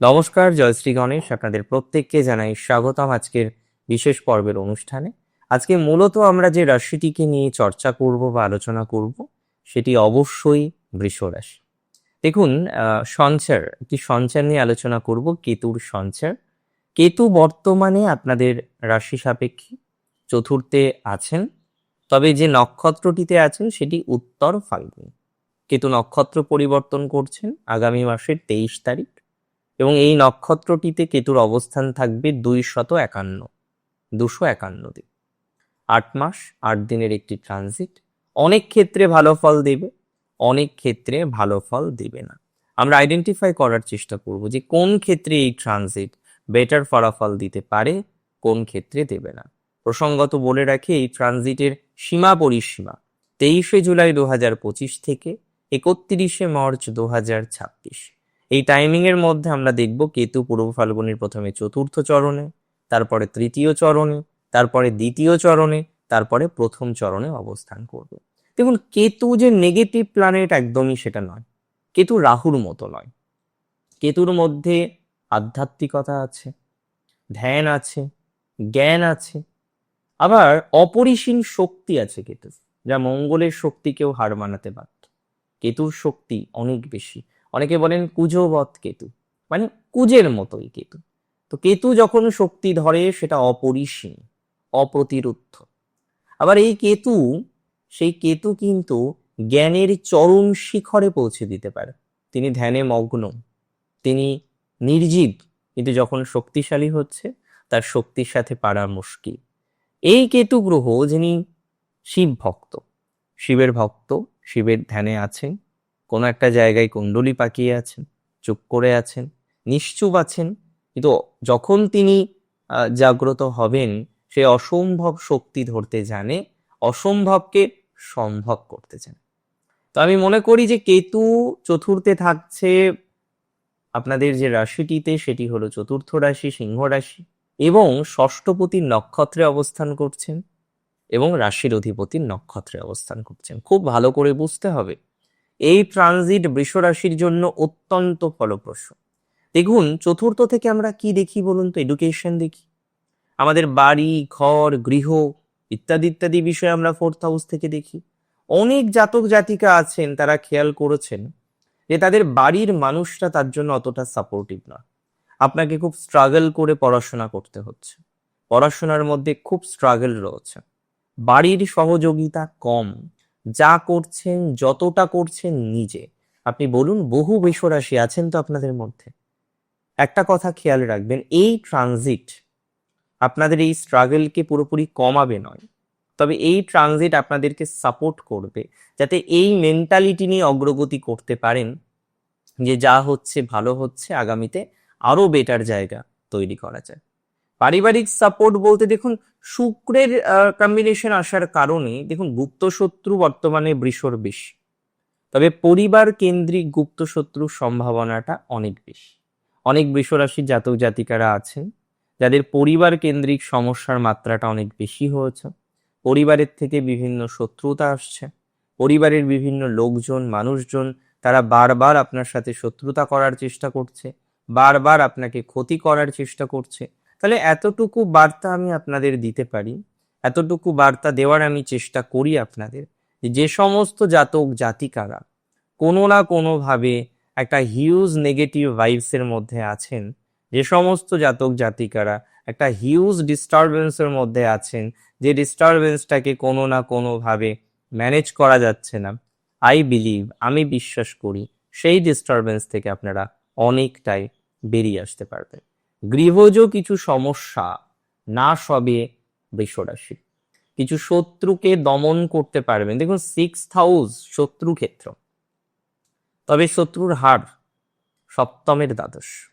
নমস্কার জয়শ্রী গণেশ। আপনাদের প্রত্যেককে জানাই স্বাগতম আজকের বিশেষ পর্বের অনুষ্ঠানে। আজকে মূলত আমরা যে রাশিটিকে নিয়ে চর্চা করব বা আলোচনা করব, সেটি অবশ্যই বৃষ রাশি। দেখুন সঞ্চার, একটি সঞ্চার নিয়ে আলোচনা করব, কেতুর সঞ্চার। কেতু বর্তমানে আপনাদের রাশি সাপেক্ষে চতুর্থে আছেন, তবে যে নক্ষত্রটিতে আছেন, সেটি উত্তর ফাল্গুন। কেতু নক্ষত্র পরিবর্তন করছেন আগামী মাসের তেইশ তারিখ। এবং এই নক্ষত্রটিতে কেতুর অবস্থান থাকবে দুই শত একান্ন, দুশো একান্ন দিন। আট মাস, আট দিনের একটি ট্রানজিট অনেক ক্ষেত্রে ভালো ফল দেবে, অনেক ক্ষেত্রে ভালো ফল দেবে না। আমরা আইডেন্টিফাই করার চেষ্টা করব যে কোন ক্ষেত্রে এই ট্রানজিট বেটার ফলাফল দিতে পারে, কোন ক্ষেত্রে দেবে না। প্রসঙ্গত বলে রাখি, এই ট্রানজিটের সীমা পরিসীমা তেইশে জুলাই দু হাজার পঁচিশ থেকে একত্রিশে মার্চ দু হাজার ছাব্বিশ। এই টাইমিং এর মধ্যে আমরা দেখব কেতু পূর্ব ফাল্গুনের প্রথমে চতুর্থ চরণে, তারপরে তৃতীয় চরণে, তারপরে দ্বিতীয় চরণে, তারপরে প্রথম চরণে অবস্থান করবে। দেখুন, কেতু যে নেগেটিভ প্ল্যানেট একদমই সেটা নয়। কেতু রাহুর মতো নয়। কেতুর মধ্যে আধ্যাত্মিকতা আছে, ধ্যান আছে, জ্ঞান আছে, আবার অপরিসীম শক্তি আছে কেতুর, যা মঙ্গলের শক্তিকেও হার মানাতে পারত কেতুর শক্তি অনেক বেশি। অনেকে বলেন কুজবৎ কেতু। মানে কুজের মতোই কেতু। তো কেতু যখন শক্তি ধরে, সেটা অপরিসীম, অপ্রতিরুদ্ধ। আবার এই কেতু, সেই কেতু কিন্তু জ্ঞানের চরম শিখরে পৌঁছে দিতে পারে। তিনি ধ্যানে মগ্ন, তিনি নির্জীব, কিন্তু যখন শক্তিশালী হচ্ছে, তার শক্তির সাথে পারা মুশকিল। এই কেতু গ্রহ যিনি শিব ভক্ত শিবের ভক্ত, শিবের ধ্যানে আছেন কোনো একটা জায়গায় কুণ্ডলি পাকিয়ে আছেন, চুপ করে আছেন, নিশ্চুপ আছেন। কিন্তু যখন তিনি জাগ্রত হবেন, সে অসম্ভব শক্তি ধরতে জানে, অসম্ভবকে সম্ভব করতে জানে। তো আমি মনে করি যে কেতু চতুর্থে থাকছে, আপনাদের যে রাশিটিতে সেটি হলো চতুর্থ রাশি, সিংহ রাশি এবং ষষ্ঠপতির নক্ষত্রে অবস্থান করছেন এবং রাশির অধিপতির নক্ষত্রে অবস্থান করছেন। খুব ভালো করে বুঝতে হবে। এই ট্রানজিট বৃষ রাশির জন্য অত্যন্ত ফলপ্রসূ। দেখুন, চতুর্থ থেকে আমরা কি দেখি বলুন তো? এডুকেশন দেখি। আমাদের বাড়ি, ঘর, গৃহ ইত্যাদি ইত্যাদি বিষয়ে আমরা ফোর্থ হাউস থেকে দেখি। অনেক জাতক জাতিকা আছেন, তারা খেয়াল করেছেন যে তাদের বাড়ির মানুষরা তার জন্য অতটা সাপোর্টিভ না আপনাকে খুব স্ট্রাগল করে পড়াশোনা করতে হচ্ছে। পড়াশোনার মধ্যে খুব স্ট্রাগল রয়েছে। বাড়ির সহযোগিতা কম। যা করছেন, যতটা করছেন নিজে। আপনি বলুন, বহু বৃষরাশি আছেন তো আপনাদের মধ্যে? একটা কথা খেয়াল রাখবেন, এই ট্রানজিট আপনাদের এই স্ট্রাগলকে পুরোপুরি কমাবে নয়। তবে এই ট্রানজিট আপনাদেরকে সাপোর্ট করবে, যাতে এই মেন্টালিটি নিয়ে অগ্রগতি করতে পারেন, যে যা হচ্ছে, ভালো হচ্ছে, আগামীতে আরও বেটার জায়গা তৈরি করা যায়। পারিবারিক সাপোর্ট বলতে দেখুন, শুক্রের কম্বিনেশন আসার কারণে দেখুন গুপ্ত শত্রু বর্তমানে বৃষর বেশি। তবে পরিবার কেন্দ্রিক গুপ্ত শত্রুর সম্ভাবনাটা অনেক বেশি। অনেক বৃষরাশির জাতক জাতিকারা আছেন, যাদের পরিবার কেন্দ্রিক সমস্যার মাত্রাটা অনেক বেশি হয়েছে। পরিবারের থেকে বিভিন্ন শত্রুতা আসছে। পরিবারের বিভিন্ন লোকজন, মানুষজন, তারা বারবার আপনার সাথে শত্রুতা করার চেষ্টা করছে, বারবার আপনাকে ক্ষতি করার চেষ্টা করছে। তাহলে এতটুকু বার্তা আমি আপনাদের দিতে পারি, এতটুকু বার্তা দেওয়ার আমি চেষ্টা করি আপনাদের যে সমস্ত জাতক জাতিকারা কোনো না কোনোভাবে একটা হিউজ নেগেটিভ ভাইবসের মধ্যে আছেন, যে সমস্ত জাতক জাতিকারা একটা হিউজ ডিস্টারবেন্সের মধ্যে আছেন, যে ডিস্টারবেন্সটাকে কোনো না কোনোভাবে ম্যানেজ করা যাচ্ছে না আই বিলিভ আমি বিশ্বাস করি সেই ডিস্টারবেন্স থেকে আপনারা অনেকটাই বেরিয়ে আসতে পারবেন। গৃহজ কিছু সমস্যা না সবে বৃষরাশি। কিছু শত্রুকে দমন করতে পারবেন। দেখুন সিক্স হাউস শত্রু ক্ষেত্র। তবে শত্রুর হার সপ্তমের দ্বাদশ।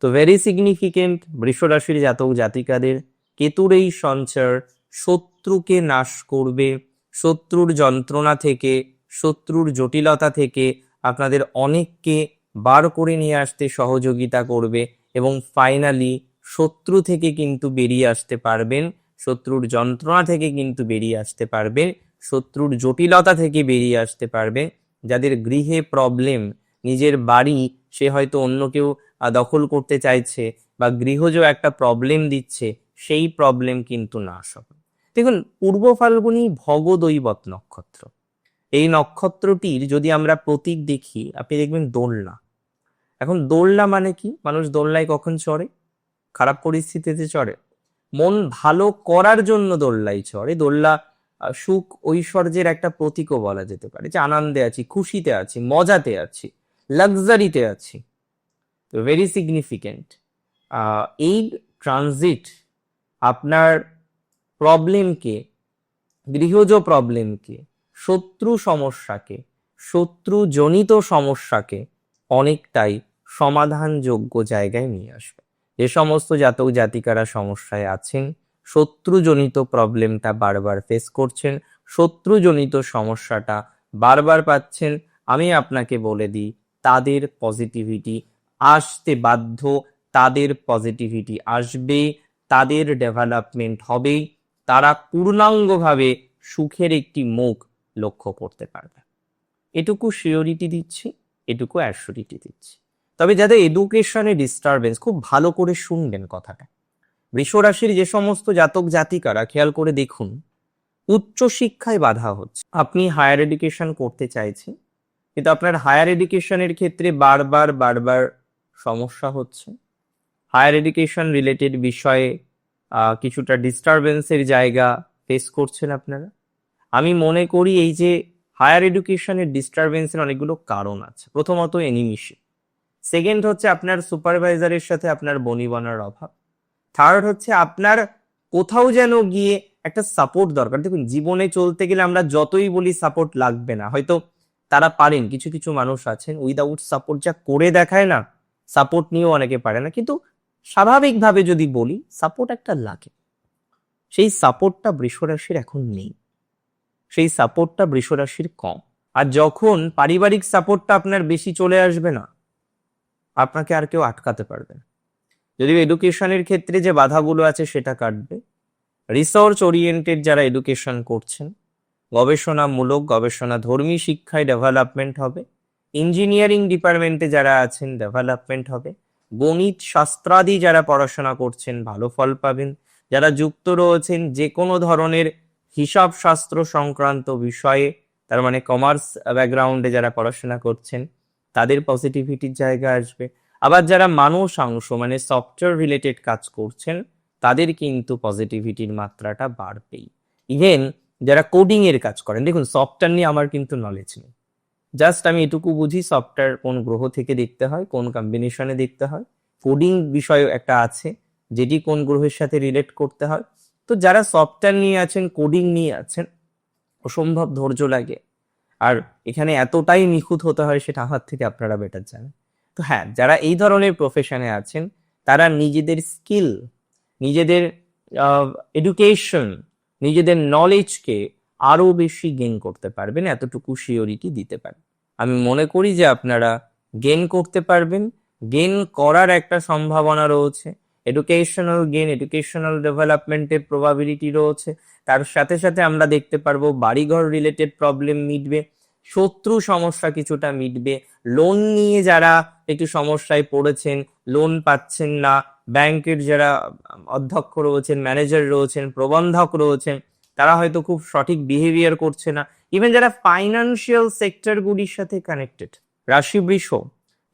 তো ভেরি সিগনিফিকেন্ট বৃষরাশির জাতক জাতিকাদের কেতুর এই সঞ্চার শত্রুকে নাশ করবে। শত্রুর যন্ত্রণা থেকে, শত্রুর জটিলতা থেকে আপনাদের অনেককে বার করে নিয়ে আসতে সহযোগিতা করবে। এবং ফাইনালি শত্রু থেকে কিন্তু বেরিয়ে আসতে পারবেন, শত্রুর যন্ত্রণা থেকে কিন্তু বেরিয়ে আসতে পারবেন, শত্রুর জটিলতা থেকে বেরিয়ে আসতে পারবে যাদের গৃহে প্রবলেম নিজের বাড়ি সে হয়তো অন্য কেউ দখল করতে চাইছে বা গৃহজ একটা প্রবলেম দিচ্ছে, সেই প্রবলেম কিন্তু নাশ হবে দেখুন, পূর্ব ফাল্গুনী ভগদৈবত নক্ষত্র। এই নক্ষত্রটির যদি আমরা প্রতীক দেখি, আপনি দেখবেন দোলনা। এখন দোলনা মানে কি? মানুষ দোলনায় কখন চড়ে? খারাপ পরিস্থিতিতে চড়ে। মন ভালো করার জন্য দোলনায় চড়ে। দোলনা সুখ ঐশ্বর্যের একটা প্রতীকও বলা যেতে পারে যে আনন্দে আছি, খুশিতে আছি, মজাতে আছি, লাক্সারিতে আছি। তো ভেরি সিগনিফিকেন্ট এই ট্রানজিট আপনার প্রবলেমকে গৃহজ প্রবলেমকে শত্রু সমস্যাকে, শত্রুজনিত সমস্যাকে অনেকটাই সমাধানযোগ্য জায়গায় নিয়ে আসবে। যে সমস্ত জাতক জাতিকারা সমস্যায় আছেন, শত্রুজনিত প্রবলেমটা বারবার ফেস করছেন, শত্রুজনিত সমস্যাটা বারবার পাচ্ছেন, আমি আপনাকে বলে দিই, তাদের পজিটিভিটি আসতে বাধ্য, তাদের পজিটিভিটি আসবে, তাদের ডেভেলপমেন্ট হবে, তারা পূর্ণাঙ্গভাবে সুখের একটি মুখ লক্ষ্য করতে পারবে। এটুকু সিওরিটি দিচ্ছি, এটুকু অ্যাসিওরিটি দিচ্ছি। তবে যাদের এডুকেশনে ডিস্টারবেন্স খুব ভালো করে শুনবেন কথাটা। বৃষরাশির যে সমস্ত জাতক জাতিকারা, খেয়াল করে দেখুন, উচ্চ শিক্ষায় বাধা হচ্ছে। আপনি হায়ার এডুকেশন করতে চাইছেন, কিন্তু আপনার হায়ার এডুকেশনের ক্ষেত্রে বারবার বারবার সমস্যা হচ্ছে। হায়ার এডুকেশন রিলেটেড বিষয়ে কিছুটা ডিস্টারবেন্সের জায়গা ফেস করছেন আপনারা। আমি মনে করি এই যে হায়ার এডুকেশনের ডিস্টারবেন্সের অনেকগুলো কারণ আছে। প্রথমত এনিমিশন সেকেন্ড হচ্ছে আপনার সুপারভাইজারের সাথে আপনার বনিবনার অভাব। থার্ড হচ্ছে আপনার কোথাও যেন গিয়ে একটা সাপোর্ট দরকার। দেখুন, জীবনে চলতে গেলে আমরা যতই বলি সাপোর্ট লাগবে না। হয়তো তারা পারেন, কিছু কিছু মানুষ আছেন উইদাউট সাপোর্ট যা করে দেখায় না সাপোর্ট নিয়েও অনেকে পারে না। কিন্তু স্বাভাবিকভাবে যদি বলি সাপোর্ট একটা লাগে। সেই সাপোর্টটা বৃষরাশির এখন নেই। সেই সাপোর্টটা বৃষরাশির কম। আর যখন পারিবারিক সাপোর্টটা আপনার বেশি চলে আসবে না আপনাকে আর কেউ আটকাতে পারবে না। যদিও এডুকেশনের ক্ষেত্রে যে বাধাগুলো আছে সেটা কাটবে। রিসার্চ ওরিয়েন্টেড যারা এডুকেশন করছেন, গবেষণামূলক গবেষণা ধর্মী শিক্ষায় ডেভেলপমেন্ট হবে। ইঞ্জিনিয়ারিং ডিপার্টমেন্টে যারা আছেন ডেভেলপমেন্ট হবে। গণিত শাস্ত্রাদি যারা পড়াশোনা করছেন, ভালো ফল পাবেন। যারা যুক্ত রয়েছেন যে কোনো ধরনের হিসাব শাস্ত্র সংক্রান্ত বিষয়ে, তার মানে কমার্স ব্যাকগ্রাউন্ডে যারা পড়াশোনা করছেন তাদের পজিটিভিটির জায়গা আসবে। আবার যারা মানুষাংশ মানে সফটওয়্যার রিলেটেড কাজ করছেন, তাদের কিন্তু পজিটিভিটির মাত্রাটা বাড়বেই। ইভেন যারা কোডিং এর কাজ করেন, দেখুন সফটওয়্যার নিয়ে আমার কিন্তু নলেজ নেই। জাস্ট আমি এটুকু বুঝি সফটওয়্যার কোন গ্রহ থেকে দেখতে হয়, কোন কম্বিনেশনে দেখতে হয়। কোডিং বিষয় একটা আছে, যেটি কোন গ্রহের সাথে রিলেট করতে হয়। তো যারা সফটওয়্যার নিয়ে আছেন কোডিং নিয়ে আছেন, অসম্ভব ধৈর্য লাগে। আর এখানে এতটাই নিখুঁত হতে হয় সেটা আমার থেকে আপনারা বেটার জানেন। তো হ্যাঁ যারা এই ধরনের প্রফেশনে আছেন, তারা নিজেদের স্কিল নিজেদের এডুকেশন নিজেদের নলেজকে আরও বেশি গেন করতে পারবেন, এতটুকু সিওরিটি দিতে পারেন। আমি মনে করি যে আপনারা গেন করতে পারবেন গেন করার একটা সম্ভাবনা রয়েছে এডুকেশনাল গেন এডুকেশনাল ডেভেলপমেন্টের প্রবাবিলিটি রয়েছে তার সাথে সাথে আমরা দেখতে পারব বাড়িঘর রিলেটেড প্রবলেম মিটবে, শত্রু সমস্যা কিছুটা মিটবে। লোন নিয়ে যারা একটু সমস্যায় পড়েছেন লোন পাচ্ছেন না ব্যাংকের যারা অধ্যক্ষ রয়েছেন ম্যানেজার রয়েছেন, প্রবন্ধক রয়েছেন, তারা হয়তো খুব সঠিক বিহেভিয়ার করছে না। ইভেন যারা ফাইন্যান্সিয়াল সেক্টরগুলির সাথে কানেক্টেড রাশি বৃষ,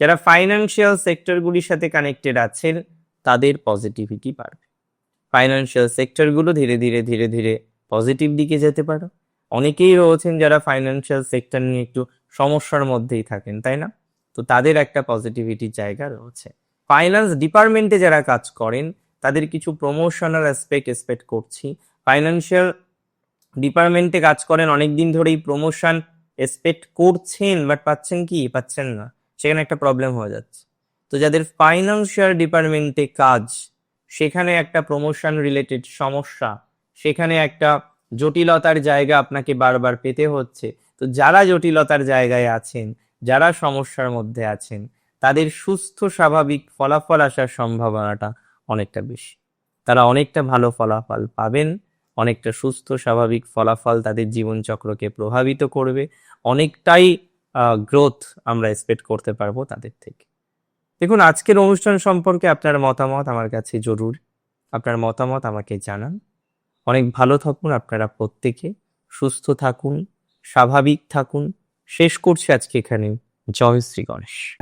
যারা ফাইন্যান্সিয়াল সেক্টরগুলির সাথে কানেক্টেড আছেন, তাদের পজিটিভিটি বাড়বে। ফাইন্যান্সিয়াল সেক্টরগুলো ধীরে ধীরে ধীরে ধীরে পজিটিভ দিকে যেতে পারো। অনেকেই রয়েছেন যারা ফাইন্যান্সিয়াল সেক্টর নিয়ে একটু সমস্যার মধ্যেই থাকেন, তাই না? তো তাদের একটা পজিটিভিটির জায়গা রয়েছে। ফাইন্যান্স ডিপার্টমেন্টে যারা কাজ করেন, তাদের কিছু প্রমোশনাল অ্যাসপেক্ট এক্সপেক্ট করছি। ফাইন্যান্সিয়াল ডিপার্টমেন্টে কাজ করেন অনেক দিন ধরেই প্রমোশন এক্সপেক্ট করছেন বাট পাচ্ছেন কি? পাচ্ছেন না। সেখানে একটা প্রবলেম হয়ে যাচ্ছে। তো যাদের ফাইন্যান্সিয়াল ডিপার্টমেন্টে কাজ সেখানে একটা প্রমোশন রিলেটেড সমস্যা, সেখানে একটা জটিলতার জায়গা আপনাকে বারবার পেতে হচ্ছে। তো যারা জটিলতার জায়গায় আছেন, যারা সমস্যার মধ্যে আছেন, তাদের সুস্থ স্বাভাবিক ফলাফল আসার সম্ভাবনাটা অনেকটা বেশি। তারা অনেকটা ভালো ফলাফল পাবেন, অনেকটা সুস্থ স্বাভাবিক ফলাফল তাদের জীবনচক্রকে প্রভাবিত করবে, অনেকটাই গ্রোথ আমরা এক্সপেক্ট করতে পারব তাদের থেকে। দেখুন, আজকের অনুষ্ঠান সম্পর্কে আপনার মতামত আমার কাছে জরুর। আপনার মতামত আমাকে জানান। অনেক ভালো থাকুন আপনারা প্রত্যেকে। সুস্থ থাকুন, স্বাভাবিক থাকুন। শেষ করছি আজকে এখানে। জয় শ্রী গণেশ।